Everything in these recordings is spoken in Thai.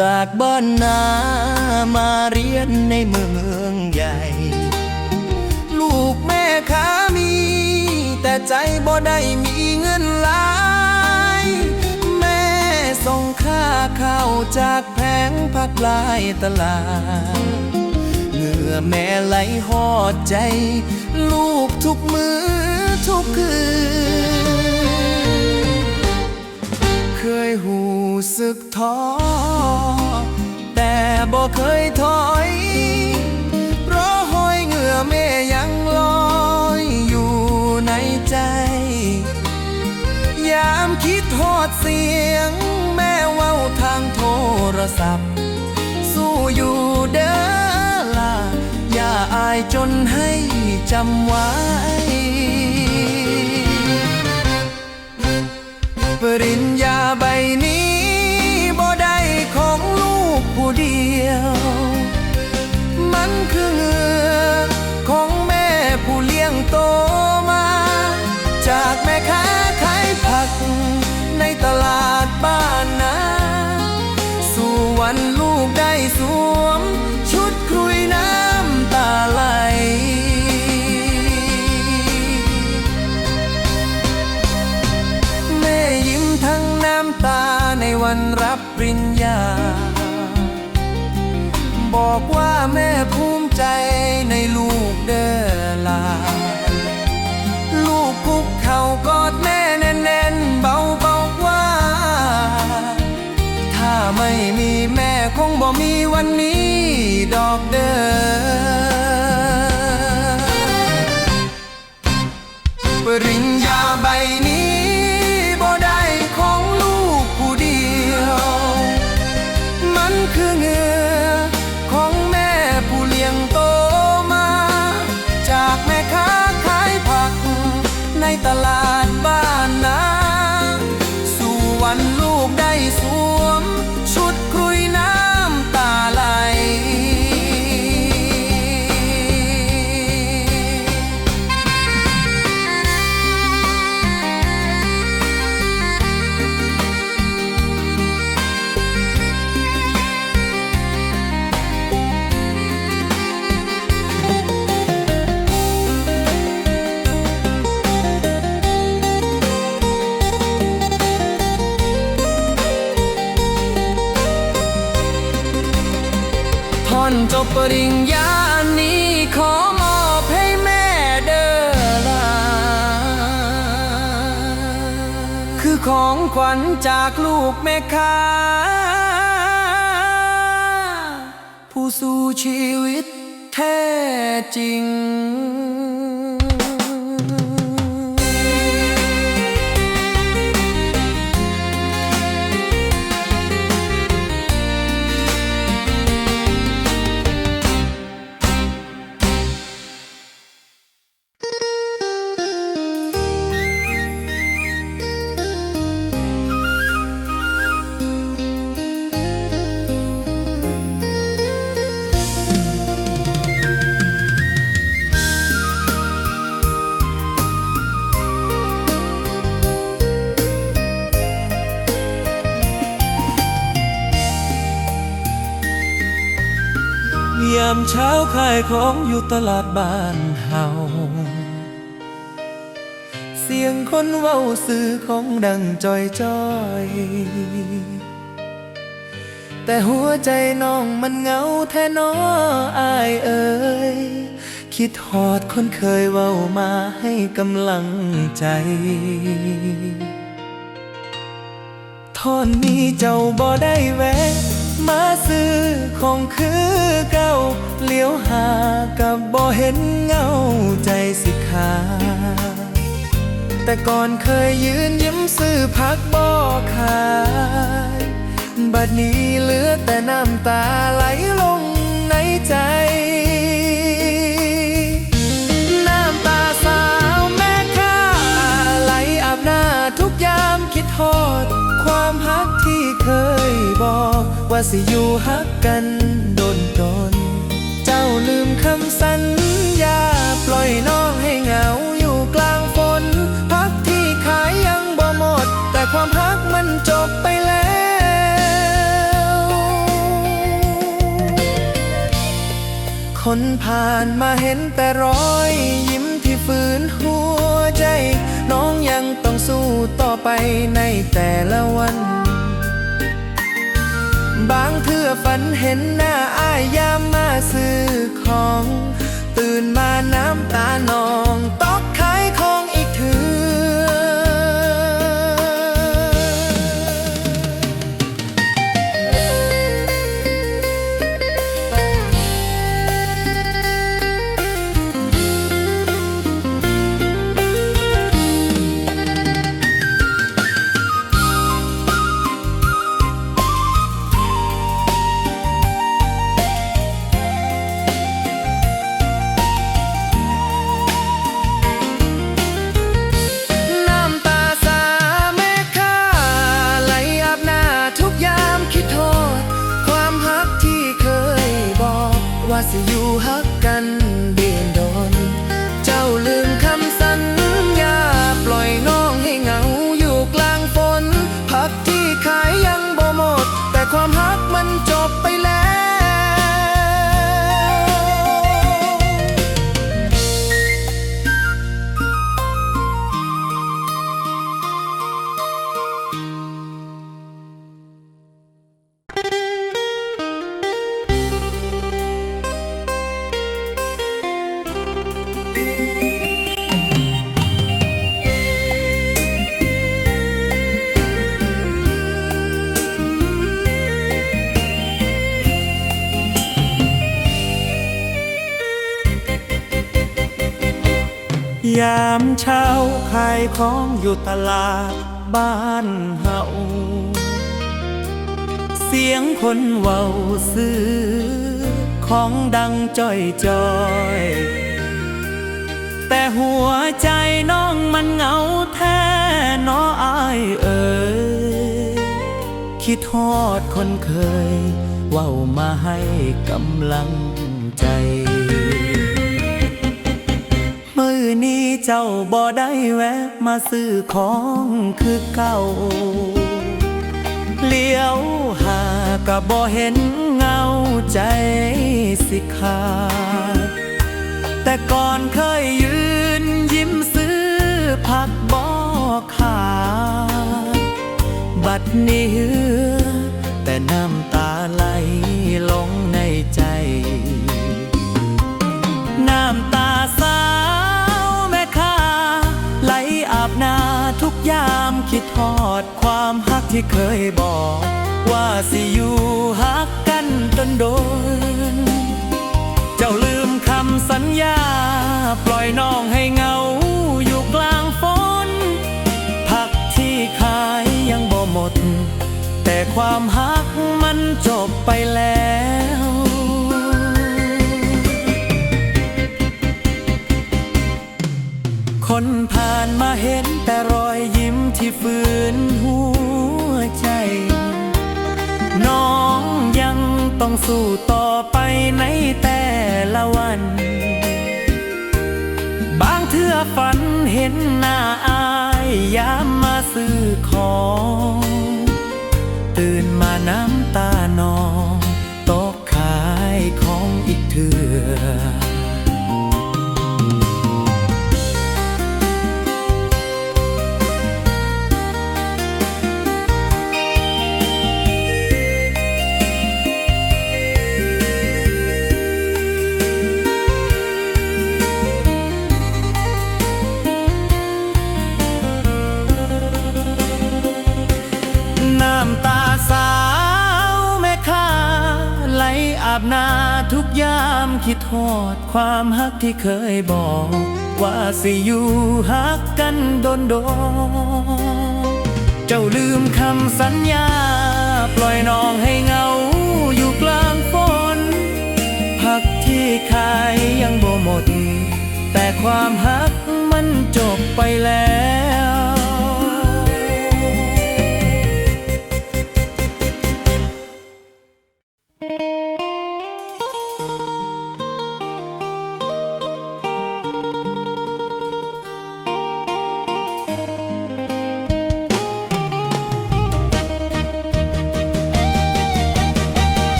จากบ้านนามาเรียนในเมืองใหญ่ ลูกแม่ขามี แต่ใจบ่ได้มีเงินหลายแม่ส่งค่าข้าวจากแผงผักลายตลาดเหงื่อแม่ไหลหอดใจ ลูกทุกมือทุกคืน เคยหู สึกท้อ แต่บ่เคยถอย เพราะหอยเหงื่อแม่ยังลอยอยู่ในใจ ยามคิดทอดเสียง แม่เว้าทางโทรศัพท์ สู้อยู่เด้อล่ะ อย่าอายจนให้จำไว้ปริญญาใบนี้ ท่อนจบปริญญานี้ขอมอบให้แม่เด้อลาคือของขวัญจากลูกแม่ค้าผู้สู้ชีวิตแท้จริงามเช้าขายของอยู่ตลาดบ้านเฮาเสียงคนเว้าซื้อของดังจอยจอยแต่หัวใจน้องมันเหงาแท้น้ออายเอ่ยคิดหอดคนเคยเว้ามาให้กำลังใจท่อนนี้เจ้าบ่ได้แวะ มาซื้อของคือเก่าเลี้ยวหากับบ่เห็นเงาใจสิขาแต่ก่อนเคยยืนยิ้มซื้อพักบ่ขายบัดนี้เหลือแต่น้ำตาไหลลงในใจ ว่าสิอยู่ฮักกันโดนโดน เจ้าลืมคำสัญญาปล่อยน้องให้เหงาอยู่กลางฝน พักที่ขายยังบ่หมด แต่ความฮักมันจบไปแล้ว คนผ่านมาเห็นแต่รอยยิ้มที่ฝืนหัวใจ น้องยังต้องสู้ต่อไปในแต่ละ ฝันเห็นหน้าอายยามมาซื้อของ ตื่นมาน้ำตานอง ว่าสิอยู่ฮักกัน ยามเช้าขายของอยู่ตลาดบ้านเฮาเสียงคนเว้าซื้อ ของดังจ้อยจอยแต่หัวใจน้องมันเหงาแท้เน้ออายเอ่ยคิดทอดคนเคย เว้ามาให้กำลัง นี้เจ้าบ่ได้แวะมาซื้อของคือเก่า เลี้ยวหาก็บ่เห็นเงาใจสิขาด แต่ก่อนเคยยืนยิ้มซื้อผักบ่ขาด บัดนี้เหือแต่น้ำตาไหล ที่เคยบอก ว่าสิอยู่ฮักกันจนโดน เจ้าลืมคำสัญญา ปล่อยน้องให้เหงาอยู่กลางฝนผักที่ขายยังบ่หมด แต่ความฮักมันจบไปแล้วคนผ่านมาเห็นแต่รอยยิ้มที่ฝืน สู้ต่อไปในแต่ละวัน บางเทื่อฝันเห็นหน้าอายยามมาซื้อของ ตื่นมาน้ำตานอง บนาทุกยามคิดทอดความฮักที่เคยบอก ว่าสิอยู่ฮักกันโดนโดนเจ้าลืมคำสัญญา ปล่อยน้องให้เหงาอยู่กลางฝนพักที่ขายยังบ่หมด แต่ความฮักมันจบไปแล้ว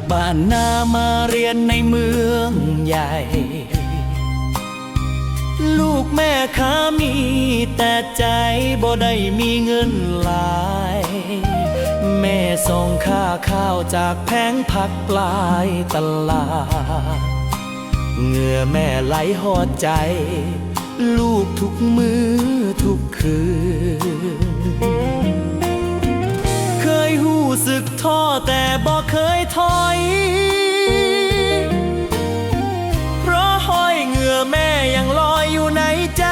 จากบ้านนามาเรียนในเมืองใหญ่ ลูกแม่ค้ามีแต่ใจบ่ได้มีเงินหลาย แม่ส่งค่าข้าวจากแผงผักปลายตลาดเหงื่อแม่ไหลหอดใจ ลูกทุกมือทุกคืน ท้อแต่บ่เคยถอย เพราะห้อยเหงื่อแม่ยังลอยอยู่ในใจ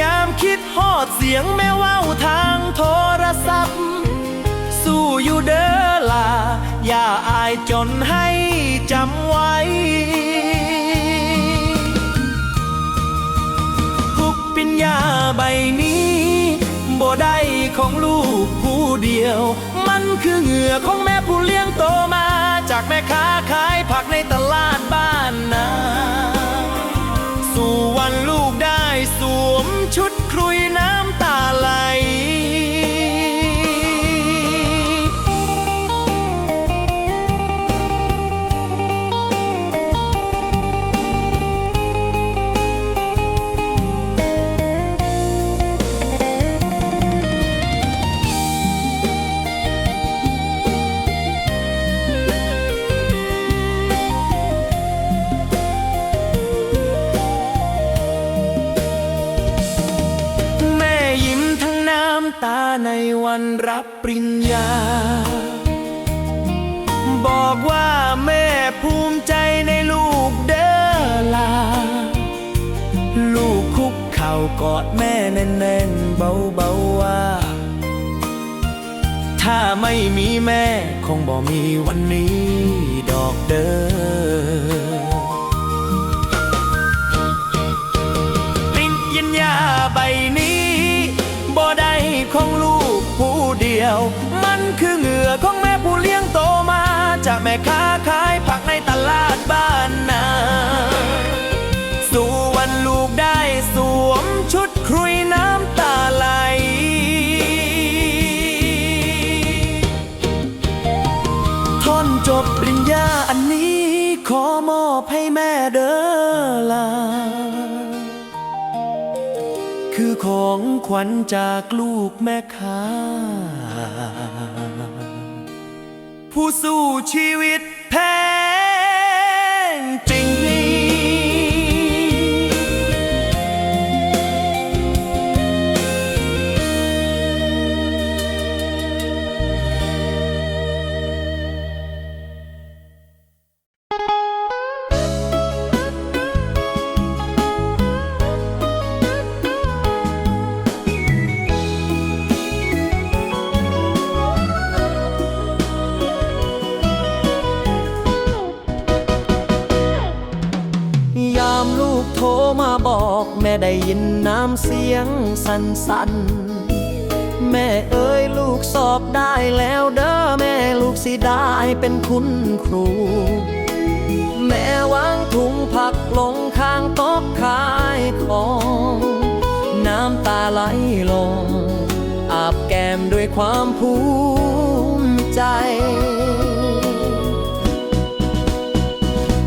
ยามคิดฮอดเสียงแม่ว้าทางโทรศัพท์ สู้อยู่เด้อล่ะอย่าอายจนให้จำไว้ทุกปิญญาใบนี้ บ่ได้ของลูกผู้เดียว มันคือเหงื่อของแม่ผู้เลี้ยงโตมา จากแม่ค้าขายผักในตลาดบ้านนา สู่วันลูกได้สวมชุด แม่คงบ่มีวันนี้ดอกเด้อปริญญาใบนี้บ่ได้ของลูกผู้เดียว มันคือเหงื่อของแม่ผู้เลี้ยงโตมา จากแม่ค้าขายผักในตลาด ของขวัญจากลูกแม่ค้า ผู้สู้ชีวิตแพ สั่นๆ แม่เอ้ยลูกสอบได้แล้วเด้อแม่ลูกสิได้เป็นคุณครู แม่วางถุงผักลงข้างโต๊ะขายของ น้ำตาไหลลง อาบแก้มด้วยความภูมิใจ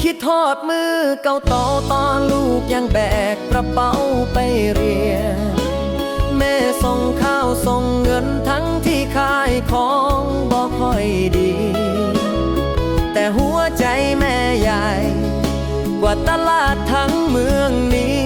คิดทอดมือเก่าต่อตอนลูกยังแบกกระเป๋าไปเรียน แม่ส่งข้าวส่งเงินทั้งที่ขายของบอกค่อยดี แต่หัวใจแม่ใหญ่ กว่าตลาดทั้งเมืองนี้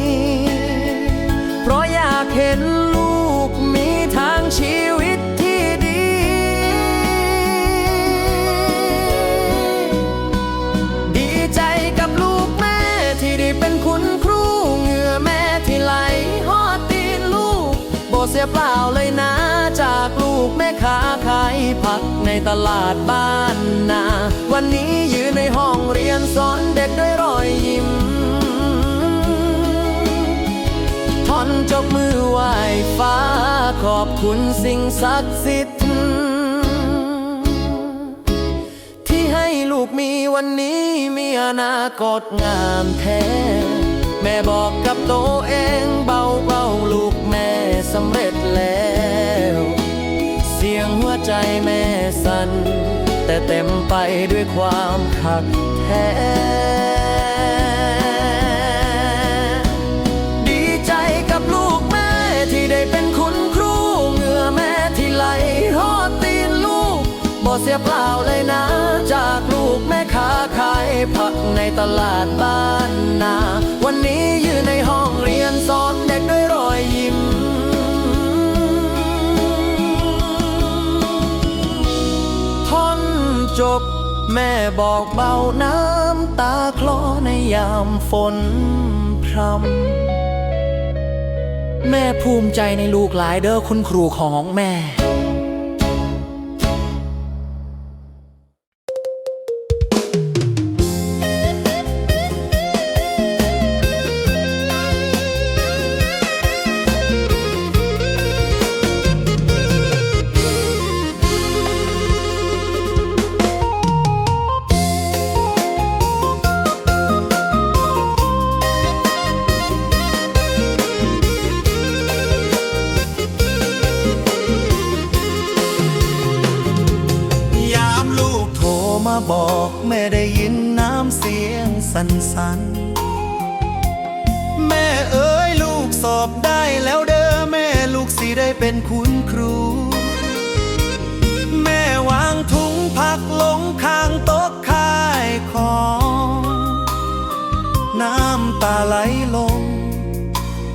ลาดบ้านนา วันนี้ยืนในห้องเรียนสอนเด็กด้วยรอยยิ้มทอนจบมือไหว้ฟ้า ขอบคุณสิ่งศักดิ์สิทธิ์ที่ให้ลูกมีวันนี้มีอนาคตงามแท้ แม่บอกกับตัวเองเบาเบาๆลูกแม่สำเร็จแล้ว ใจแม่สั่นแต่เต็มไปด้วยความขัดแท้ดีใจกับลูกแม่ที่ได้เป็นคุณครูเหงื่อแม่ที่ไหลหอดตีนลูกบ่เสียเปล่าเลยนะ จากลูกแม่ค้าขายผักในตลาดบ้านนา วันนี้ยืนในห้อง แม่บอกเบาน้ำตาคลอในยามฝนพรำแม่ภูมิใจในลูกหลายเด้อคุณครูของแม่ บอกแม่ได้ยินน้ำเสียงสันๆแม่เอ๋ยลูกสอบได้แล้วเด้อแม่ลูกสิได้เป็นคุณครู แม่วางถุงผักลงข้างโต๊ะขายของ น้ำตาไหลลง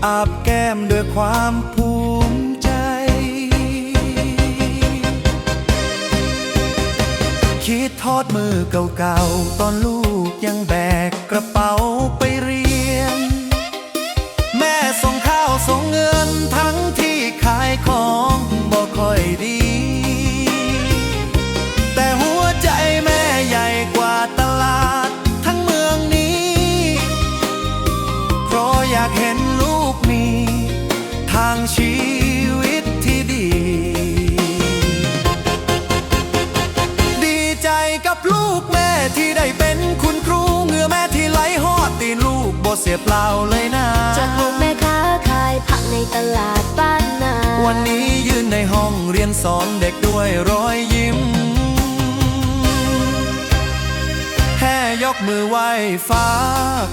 อาบแก้มด้วยความภ ทอดมือเก่าๆ ตอนลูกยังแบกกระเป๋าไปเรียน แม่ส่งข้าวส่งเงินทั้งที่ขายของบ่ค่อยดี สียเปล่าเลยนะ จากลูกแม่ค้าขายผักในตลาดบ้านนา วันนี้ยืนในห้องเรียนสอนเด็กด้วยรอยยิ้ม แค่ยกมือไหว้ฟ้า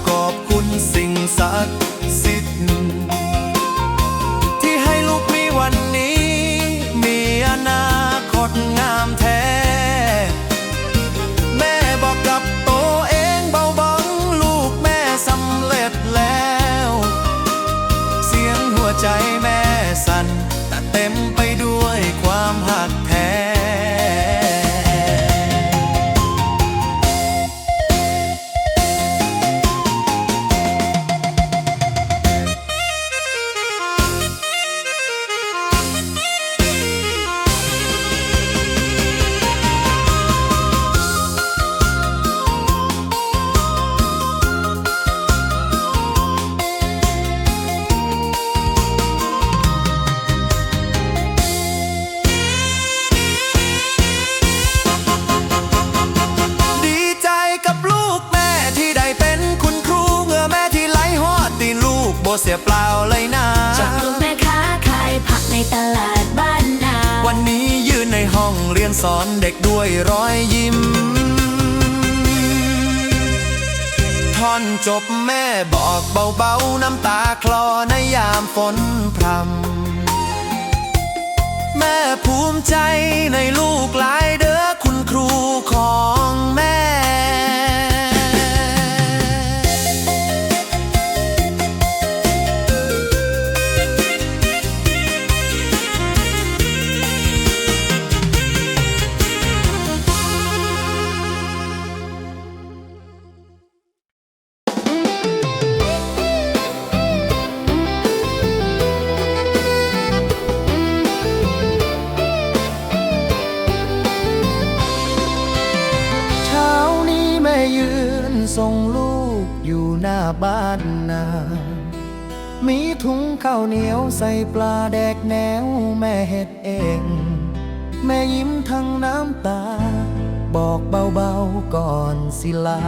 ขอบคุณสิ่งศักดิ์สิทธิ์ที่ให้ลูกมีวันนี้ มีอนาคตงามแท้ เปล่าเลยนะจากลูกแม่ค้าขายผักในตลาดบ้านนา วันนี้ยืนในห้องเรียนสอนเด็กด้วยรอยยิ้ม ท่อนจบแม่บอกเบาๆ น้ำตาคลอในยามฝนพรำ แม่ภูมิใจในลูกหลายเด้อคุณครูของแม่ ส่งลูกอยู่หน้าบ้านนา มีถุงข้าวเหนียวใส่ปลาแดกแนวแม่เฮ็ดเอง แม่ยิ้มทั้งน้ำตา บอกเบาๆก่อนสิลา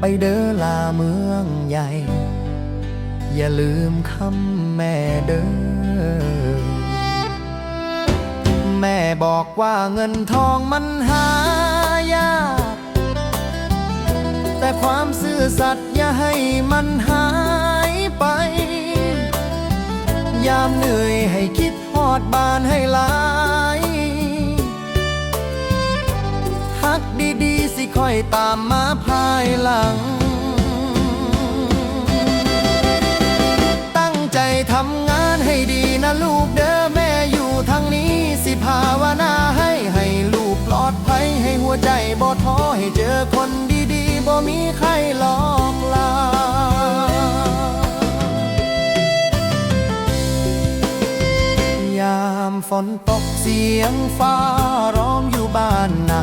ไปเด้อลาเมืองใหญ่ อย่าลืมคำแม่เด้อแม่บอกว่าเงินทองมันหา แต่ความซื่อสัตย์อย่าให้มันหายไป ยามเหนื่อยให้คิดฮอดบานให้หลายฮักดีๆ สิค่อยตามมาภายหลัง ตั้งใจทำงานให้ดีนะลูกเด้อแม่อยู่ทางนี้สิภาวนาให้ให้ลูกปลอดภัยให้หัวใจบ่ท้อให้เจอคนดี บ่มีใครหลอกลายามฝนตกเสียงฟ้าร้องอยู่บ้านนา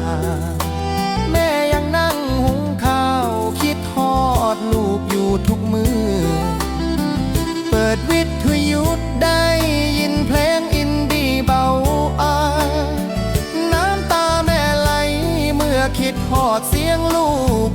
แม่ยังนั่งหุงข้าว คิดทอดลูกอยู่ทุกมือ เปิดวิทยุได้ยินเพลงอินดี้เบาอาน้ำตาแม่ไหล เมื่อคิดหอดเสียงลูก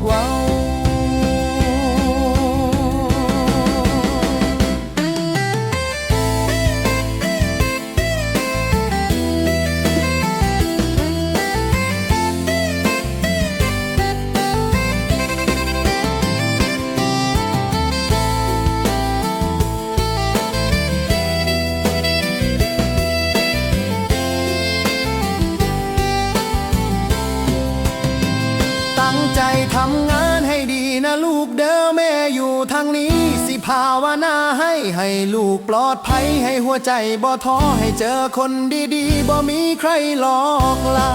ให้หัวใจบ่ท้อให้เจอคนดีๆบ่มีใครหลอกลา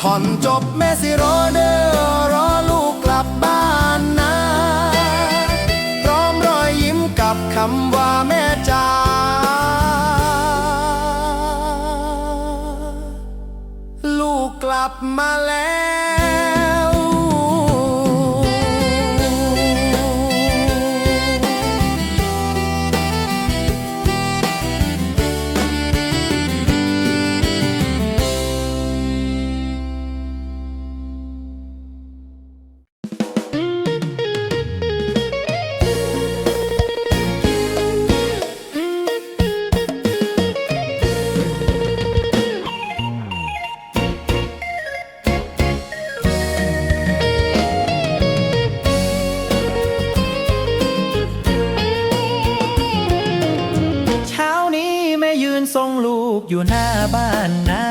ท่อนจบแม่สิรอเด้อรอลูกกลับบ้านนะพร้อมรอยยิ้มกับคำว่าแม่จ้าลูกกลับมาแล้ว กอยู่หน้าบ้านนา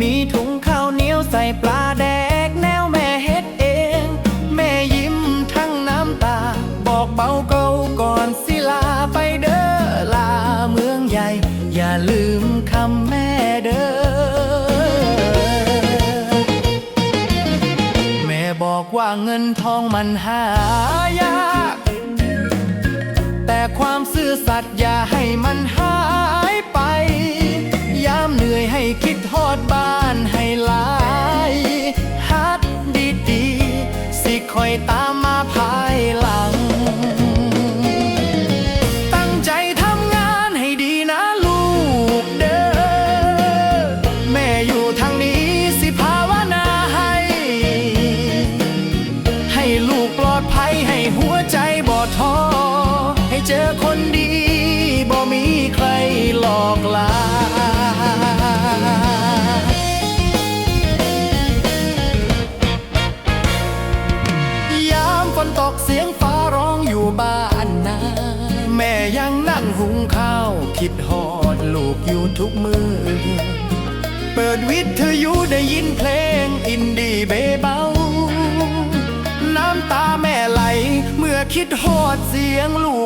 มีถุงข้าวเหนียวใส่ปลาแดกแนวแม่เฮ็ดเอง แม่ยิ้มทั้งน้ำตา บอกเบาเก่าก่อนสิลาไปเด้อลาเมืองใหญ่ อย่าลืมคำแม่เด้อ แม่บอกว่าเงินทองมันหา คิ ได้ยินเพลงอินดี้เบเบา น้ำตาแม่ไหล เมื่อคิดฮอดเสียงลูก